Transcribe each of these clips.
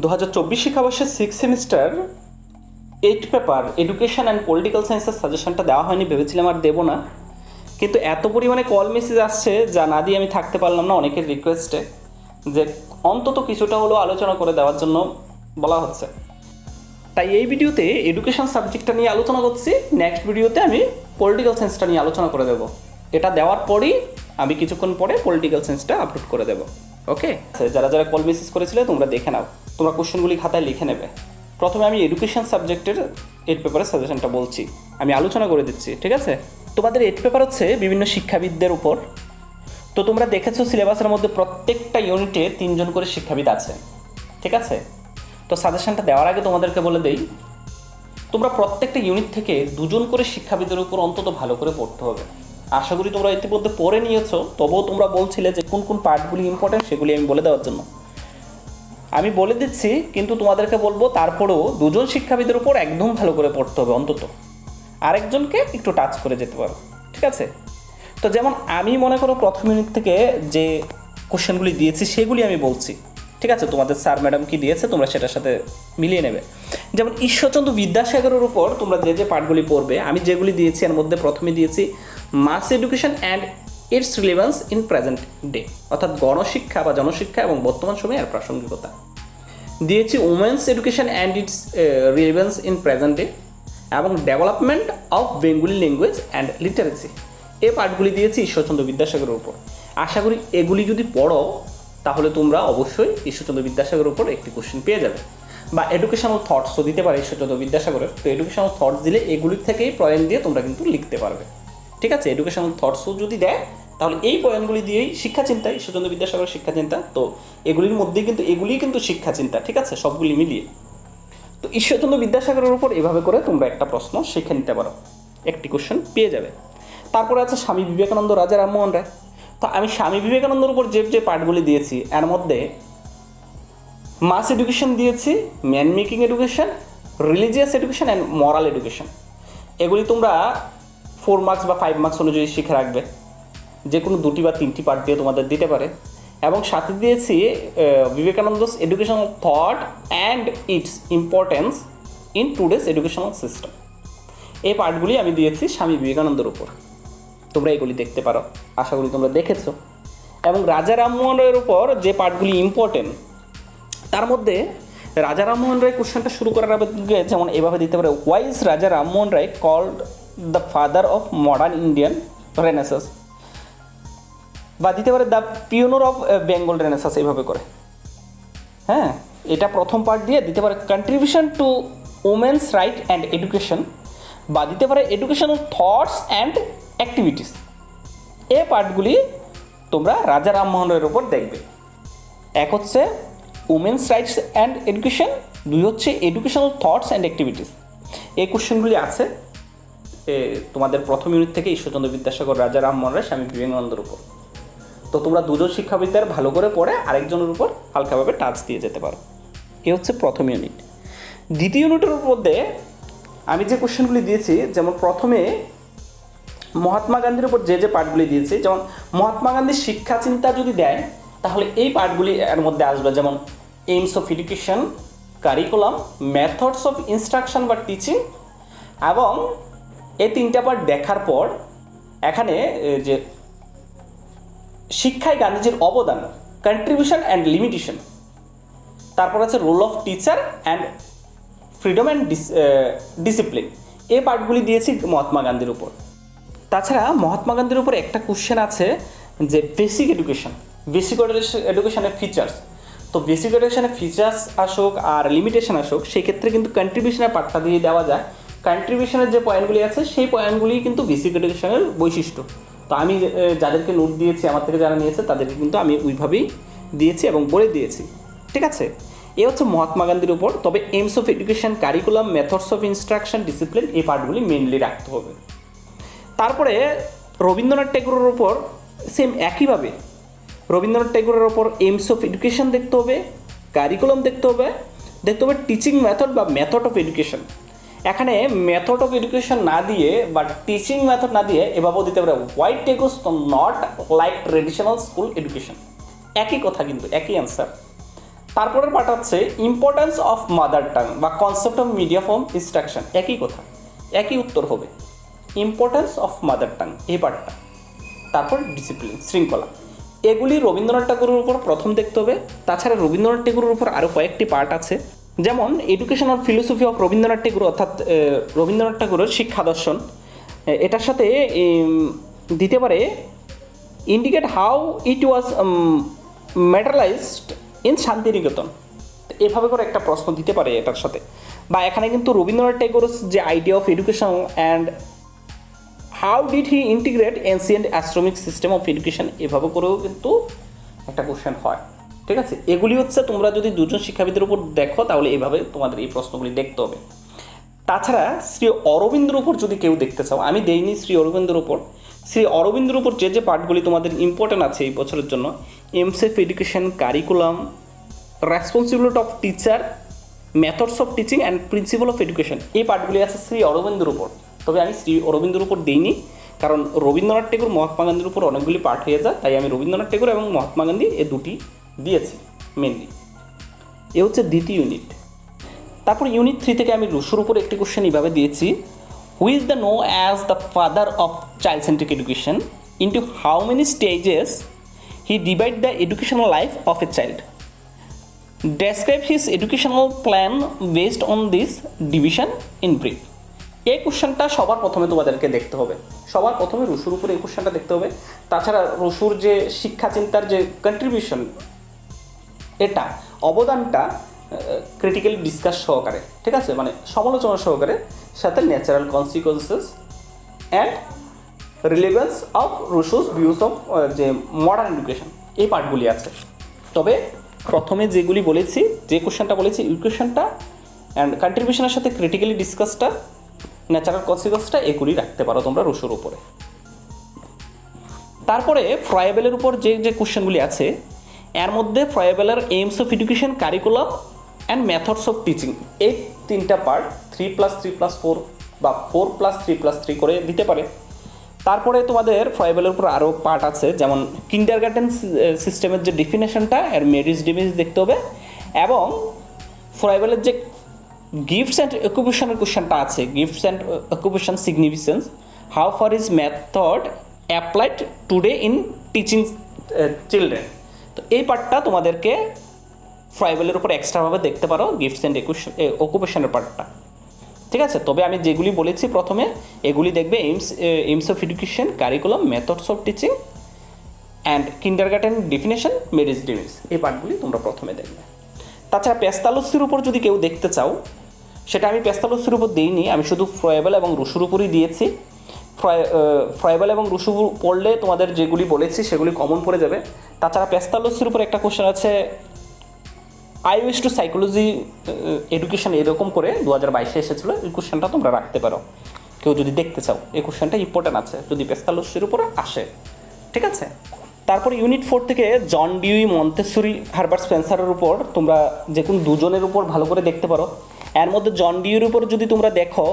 দু হাজার চব্বিশ শিক্ষাবর্ষের six semester eight paper education and political science সাজেশনটা দেওয়া হয়নি, ভেবেছিলাম আর দেবো না। কিন্তু এত পরিমাণে কল মেসেজ আসছে যা না দিয়ে আমি থাকতে পারলাম না অনেকের রিকোয়েস্টে যে অন্তত কিছুটা হলেও আলোচনা করে দেওয়ার জন্য বলা হচ্ছে। তাই এই ভিডিওতে এডুকেশন সাবজেক্টটা নিয়ে আলোচনা করছি। নেক্সট ভিডিওতে আমি পলিটিক্যাল সায়েন্সটা নিয়ে আলোচনা করে দেবো। এটা দেওয়ার পরেই আমি কিছুক্ষণ পরে পলিটিক্যাল সায়েন্সটা আপলোড করে দেবো। ওকে যারা যারা কল মেসেজ করেছিলে, তোমরা দেখে নাও। তোমরা কোশ্চেনগুলি খাতায় লিখে নেবে। প্রথমে আমি এডুকেশন সাবজেক্টের এইট পেপারের সাজেশনটা বলছি। আমি আলোচনা করে দিচ্ছি, ঠিক আছে? তোমাদের এইট পেপার হচ্ছে বিভিন্ন শিক্ষাবিদদের উপর। তো তোমরা দেখেছ সিলেবাসের মধ্যে প্রত্যেকটা ইউনিটে তিনজন করে শিক্ষাবিদ আছে। ঠিক আছে? তো সাজেশনটা দেওয়ার আগে তোমাদেরকে বলে দেই, তোমরা প্রত্যেকটা ইউনিট থেকে দুজন করে শিক্ষাবিদের উপর অন্তত ভালো করে পড়তে হবে। আশা করি তোমরা ইতিমধ্যে পড়ে নিয়েছো, তবুও তোমরা বলছিলে যে কোন কোন পার্টগুলি ইম্পর্টেন্ট সেগুলি আমি বলে দেওয়ার জন্য। আমি বলে দিচ্ছি, কিন্তু তোমাদেরকে বলব, তারপরেও দুজন শিক্ষাবিদের উপর একদম ভালো করে পড়তে হবে অন্তত। আরেকজনকে একটু টাচ করে যেতে পারো, ঠিক আছে? তো যেমন আমি মনে করো প্রথম ইউনিট থেকে যে কোশ্চেনগুলি দিয়েছি, সেগুলি আমি বলছি, ঠিক আছে? তোমাদের স্যার ম্যাডাম কি দিয়েছে, তোমরা সেটার সাথে মিলিয়ে নেবে। যেমন ঈশ্বরচন্দ্র বিদ্যাসাগরের উপর তোমরা যে যে পাঠগুলি পড়বে, আমি যেগুলি দিয়েছি, এর মধ্যে প্রথমে দিয়েছি mass education and its relevance in present day অর্থাৎ গণশিক্ষা বা জনশিক্ষা এবং বর্তমান সময়ে এর প্রাসঙ্গিকতা। দিয়েছি women's education and its relevance in present day এবং development of Bengali language and literacy এই পাঠগুলি দিয়েছি ঈশ্বরচন্দ্র বিদ্যাসাগরের উপর। আশা করি এগুলি যদি পড়ো, তাহলে তোমরা অবশ্যই ঈশ্বরচন্দ্র বিদ্যাসাগরের উপর একটি কোশ্চেন পেয়ে যাবে। বা এডুকেশনাল থটসও দিতে পারে ঈশ্বরচন্দ্র বিদ্যাসাগরের। তো এডুকেশনাল থটস দিলে এগুলির থেকেই পয়েন্ট দিয়ে তোমরা কিন্তু লিখতে পারবে। ঠিক আছে? এডুকেশনাল থটসও যদি দেয়, তাহলে এই পয়েন্টগুলি দিয়েই শিক্ষা চিন্তা ঈশ্বরচন্দ্র বিদ্যাসাগরের শিক্ষা চিন্তা তো এগুলির মধ্যেই কিন্তু, এগুলিই কিন্তু শিক্ষা চিন্তা ঠিক আছে? সবগুলি মিলিয়ে। তো ঈশ্বরচন্দ্র বিদ্যাসাগরের উপর এভাবে করে তোমরা একটা প্রশ্ন শিখে নিতে পারো। একটি কোশ্চেন পেয়ে যাবে। তারপরে আছে স্বামী বিবেকানন্দ রাজা রামমোহন রায়। তো আমি স্বামী বিবেকানন্দর উপর যে যে পাঠগুলি দিয়েছি, এর মধ্যে মাস এডুকেশন দিয়েছি man making education religious education and moral education এগুলি তোমরা ফোর মার্কস বা ফাইভ মার্কস অনুযায়ী শিখে রাখবে। যে কোনো দুটি বা তিনটি পার্ট দিয়ে তোমাদের দিতে পারে। এবং সাথে দিয়েছি Vivekananda's educational thought and its importance in today's educational system এই পার্টগুলি আমি দিয়েছি স্বামী বিবেকানন্দের উপর। তোমরা এগুলি দেখতে পারো, আশা করি তোমরা দেখেছ। এবং রাজা রামমোহন রায়ের উপর যে পার্টগুলি ইম্পর্টেন্ট তার মধ্যে রাজা রামমোহন রায় কোশ্চেনটা শুরু করার আগে যেমন এভাবে দিতে পারে wise Raja Rammohan Roy called the father of modern Indian renaissance বা দিতে পারে the pioneer of Bengal renaissance এইভাবে করে। হ্যাঁ এটা প্রথম পার্ট দিয়ে দিতে পারে contribution to women's right and education বা দিতে পারে এডুকেশনাল থটস অ্যান্ড অ্যাক্টিভিটিস এই পার্টগুলি তোমরা রাজা রামমোহন রায়ের উপর দেখবে। এক হচ্ছে উমেন্স রাইটস অ্যান্ড এডুকেশন দুই হচ্ছে এডুকেশনাল থটস অ্যান্ড অ্যাক্টিভিটিস এই কোশ্চেনগুলি আছে। এ, তোমাদের প্রথম ইউনিট থেকে ঈশ্বরচন্দ্র বিদ্যাসাগর, রাজা রামমোহন রায়, স্বামী বিবেকানন্দের উপর। তো তোমরা দুজন শিক্ষাবিদ্যার ভালো করে পড়ে আরেকজনের উপর হালকাভাবে টাচ দিয়ে যেতে পারো। এ হচ্ছে প্রথম ইউনিট দ্বিতীয় ইউনিটের মধ্যে আমি যে কোশ্চেনগুলি দিয়েছি, যেমন প্রথমে মহাত্মা গান্ধীর উপর যে যে পাঠগুলি দিয়েছি, যেমন মহাত্মা গান্ধীর শিক্ষা চিন্তা যদি দেয়, তাহলে এই পাঠগুলি এর মধ্যে আসবে, যেমন aims of education curriculum methods of instruction বা টিচিং এবং এই তিনটা পার্ট দেখার পর, এখানে যে শিক্ষায় গান্ধীজির অবদান কন্ট্রিবিউশন অ্যান্ড লিমিটেশন তারপর আছে role of teacher and freedom and discipline এই পার্টগুলি দিয়েছি মহাত্মা গান্ধীর উপর। তাছাড়া মহাত্মা গান্ধীর উপর একটা কোশ্চেন আছে যে বেসিক এডুকেশন বেসিক এডুকেশনের ফিচার্স তো বেসিক এডুকেশনের ফিচার্স আসুক আর লিমিটেশন আসুক সেই ক্ষেত্রে কিন্তু কন্ট্রিবিউশনের পার্টটা দিয়ে দেওয়া যায়। কন্ট্রিবিউশনের যে পয়েন্টগুলি আছে, সেই পয়েন্টগুলি কিন্তু বেসিক এডুকেশনের বৈশিষ্ট্য। তো আমি যাদেরকে নোট দিয়েছি, আমার থেকে যারা নিয়েছে, তাদেরকে কিন্তু আমি ওইভাবেই দিয়েছি এবং বলে দিয়েছি। ঠিক আছে? এ হচ্ছে মহাত্মা গান্ধীর উপর। তবে aims of education curriculum methods of instruction discipline এই পার্টগুলি মেনলি রাখতে হবে। তারপরে রবীন্দ্রনাথ টেগোরের ওপর সেম একইভাবে রবীন্দ্রনাথ টেগোরের ওপর এইমস অফ এডুকেশন দেখতে হবে কারিকুলাম দেখতে হবে দেখতে হবে টিচিং মেথড বা মেথড অফ এডুকেশন এখানে মেথড অফ এডুকেশন না দিয়ে বা টিচিং মেথড না দিয়ে এভাবেও দিতে পারে why Tagore's not like traditional school education একই কথা কিন্তু, একই অ্যান্সার তারপরের পার্ট হচ্ছে ইম্পর্ট্যান্স অফ মাদার টাং বা concept of media form instruction একই কথা, একই উত্তর হবে। ইম্পর্ট্যান্স অফ মাদার টাং এই পার্টটা তারপর ডিসিপ্লিন শৃঙ্খলা। এগুলি রবীন্দ্রনাথ ঠাকুরের উপর প্রথম দেখতে হবে। তাছাড়া রবীন্দ্রনাথ ঠাকুরের উপর আরও কয়েকটি পার্ট আছে। যেমন education of philosophy of Rabindranath Thakur অর্থাৎ রবীন্দ্রনাথ ঠাকুরের শিক্ষা দর্শন এটার সাথে দিতে পারে indicate how it was metalised in Santiniketan. এভাবে করে একটা প্রশ্ন দিতে পারে এটার সাথে। বা এখানে কিন্তু রবীন্দ্রনাথ ঠাকুর যে idea of education and how did he integrate ancient ashramic system of education এভাবে করেও কিন্তু একটা কোশ্চেন হয়। ঠিক আছে? এগুলি হচ্ছে তোমরা যদি দুজন শিক্ষাবিদের উপর দেখো, তাহলে এভাবে তোমাদের এই প্রশ্নগুলি দেখতে হবে। তাছাড়া শ্রী অরবিন্দের উপর যদি কেউ দেখতে চাও, আমি দেইনি শ্রী অরবিন্দের উপর। শ্রী অরবিন্দের উপর যে যে পার্টগুলি তোমাদের ইম্পর্টেন্ট আছে এই বছরের জন্য aims of education curriculum responsibility of teacher methods of teaching and principal of education এই পার্টগুলি আছে শ্রী অরবিন্দের উপর। তবে আমি শ্রী অরবিন্দর উপর দিইনি, কারণ রবীন্দ্রনাথ ঠাকুর, মহাত্মা গান্ধীর উপর অনেকগুলি পাঠ হয়ে যায়, তাই আমি রবীন্দ্রনাথ ঠাকুর এবং মহাত্মা গান্ধী এ দুটি দিয়েছি মেনলি এ হচ্ছে দ্বিতীয় ইউনিট তারপর ইউনিট থ্রি থেকে আমি রুশুর উপর একটি কোশ্চেন এইভাবে দিয়েছি who is the known as the father of child centric education into how many stages he divide the educational life of a child describe his educational plan based on this division in brief এই কোশ্চেনটা সবার প্রথমে তোমাদেরকে দেখতে হবে। সবার প্রথমে রসুর উপরে এই কোশ্চেনটা দেখতে হবে। তাছাড়া রসুর যে শিক্ষা চিন্তার যে কন্ট্রিবিউশন এটা অবদানটা ক্রিটিক্যালি ডিসকাস সহকারে, ঠিক আছে? মানে সমালোচনা সহকারে, সাথে natural consequences and relevance of Rousseau's views of যে মডার্ন এডুকেশন এই পার্টগুলি আছে। তবে প্রথমে যেগুলি বলেছি, যে কোশ্চেনটা বলেছি এই কোশ্চেনটা অ্যান্ড কন্ট্রিবিউশনের সাথে ক্রিটিক্যালি ডিসকাসটা ন্যাচারাল কনসিকোয়েন্সটা এগুলি রাখতে পারো তোমরা রুশুর উপরে। তারপরে ফ্রয়েবেলের উপর যে যে কোশ্চেনগুলি আছে এর মধ্যে ফ্রয়েবেলের aims of education curriculum and methods of teaching এই তিনটা part three plus three plus four বা four plus three plus three করে দিতে পারে। তারপরে তোমাদের ফ্রয়েবেলের উপর আরও পার্ট আছে, যেমন কিন্ডার গার্ডেন সিস্টেমের যে ডিফিনেশনটা এর মেরিজ ডিমিজ দেখতে হবে এবং ফ্রয়েবেলের যে গিফটস অ্যান্ড অকুপেশনের কোশ্চেনটা আছে gifts and occupation significance how far is method applied today in teaching children তো এই পার্টটা তোমাদেরকে ফ্রাইবেলের উপর এক্সট্রাভাবে দেখতে পারো গিফটস অ্যান্ড অকুপেশনের পার্টটা ঠিক আছে? তবে আমি যেগুলি বলেছি প্রথমে, এগুলি দেখবে aims aims of education curriculum methods of teaching and kindergarten definition merits demerits এই পার্টগুলি তোমরা প্রথমে দেখবে। তাছাড়া পেস্তালসির উপর যদি কেউ দেখতে চাও, সেটা আমি পেস্তালসির উপর দিইনি, আমি শুধু ফ্রয়েবল এবং রুশুর উপরই দিয়েছি। ফ্রয়েবল এবং রুশু পড়লে তোমাদের যেগুলি বলেছি সেগুলি কমন পড়ে যাবে। তাছাড়া পেস্তালসির উপর একটা কোশ্চেন আছে I wish to psychology education এরকম করে দু হাজার বাইশে এসেছিল, এই কোশ্চেনটা তোমরা রাখতে পারো। কেউ যদি দেখতে চাও, এই কোশ্চেনটা ইম্পর্টেন্ট আছে, যদি পেস্তালসির উপর আসে। ঠিক আছে? তারপর ইউনিট ফোর থেকে জন ডিউই মন্তেশ্বরী হারবার্ট স্পেন্সারের উপর তোমরা যে কোনো দুজনের উপর ভালো করে দেখতে পারো। এর মধ্যে জন ডিউর উপর যদি তোমরা দেখো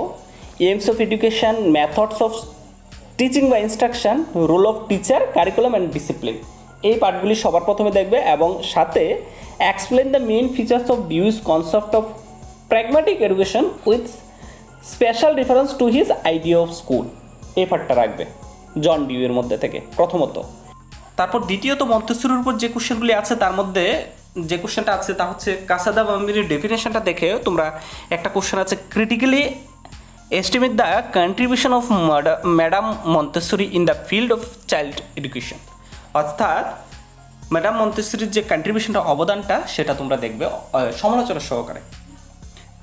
aims of education methods of teaching বা instruction role of teacher curriculum and discipline এই পার্টগুলি সবার প্রথমে দেখবে এবং সাথে explain the main features of Dewey's concept of pragmatic education with special reference to his idea of school এই পার্টটা রাখবে জন ডিউয়ের মধ্যে থেকে, প্রথমত। তারপর দ্বিতীয়ত মন্তেশ্বরের উপর যে কোশ্চেনগুলি আছে, তার মধ্যে যে কোশ্চেনটা আছে, তা হচ্ছে কাসাদা বাম্বির ডেফিনেশনটা দেখে তোমরা একটা কোশ্চেন আছে critically estimate the contribution of madam Montessori in the field of child education অর্থাৎ ম্যাডাম মন্তেশ্বরীর যে কন্ট্রিবিউশনটা অবদানটা, সেটা তোমরা দেখবে সমালোচনা সহকারে।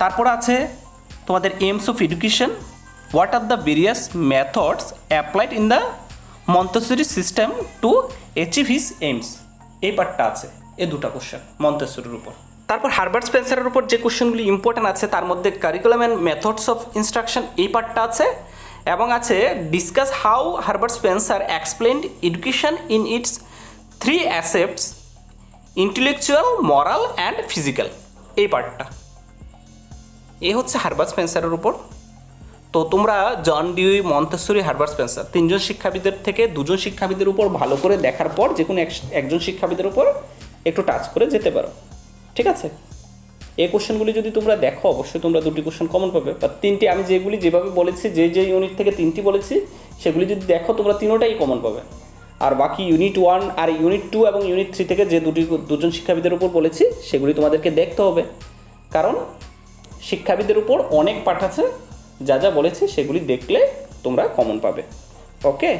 তারপর আছে তোমাদের aims of education what are the various methods applied in the Montessori system to achieve his aims এই পার্টটা আছে, এই দুটো কোশ্চেন মন্তেশ্বরীর উপর। তারপর হারবার্ট স্পেন্সারের উপর যে কোশ্চেনগুলি ইম্পর্টেন্ট আছে, তার মধ্যে curriculum and methods of instruction এই পার্টটা আছে এবং আছে discuss how Herbert Spencer explained education in its three aspects intellectual moral and physical এই পার্টটা এ হচ্ছে হারবার্ট স্পেন্সারের উপর। তো তোমরা John Dewey Montessori Herbert Spencer, তিনজন শিক্ষাবিদের থেকে দুজন শিক্ষাবিদের উপর ভালো করে দেখার পর যে কোনো এক- একজন শিক্ষাবিদের উপর একটু টাচ করে যেতে পারো। ঠিক আছে? এই কোশ্চেনগুলি যদি তোমরা দেখো, অবশ্যই তোমরা দুটি কোশ্চেন কমন পাবে। বা তিনটি আমি যেগুলি যেভাবে বলেছি, যে যে ইউনিট থেকে তিনটি বলেছি, সেগুলি যদি দেখো, তোমরা তিনোটাই কমন পাবে। আর বাকি ইউনিট ওয়ান আর ইউনিট টু এবং ইউনিট থ্রি থেকে যে দুটি, দুজন শিক্ষাবিদের উপর বলেছি, সেগুলি তোমাদেরকে দেখতে হবে। কারণ শিক্ষাবিদের উপর অনেক পাঠ আছে, যা যা বলেছি, সেগুলি দেখলে তোমরা কমন পাবে। ওকে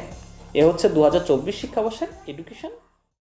এ হচ্ছে দু হাজার চব্বিশ শিক্ষাবর্ষের এডুকেশন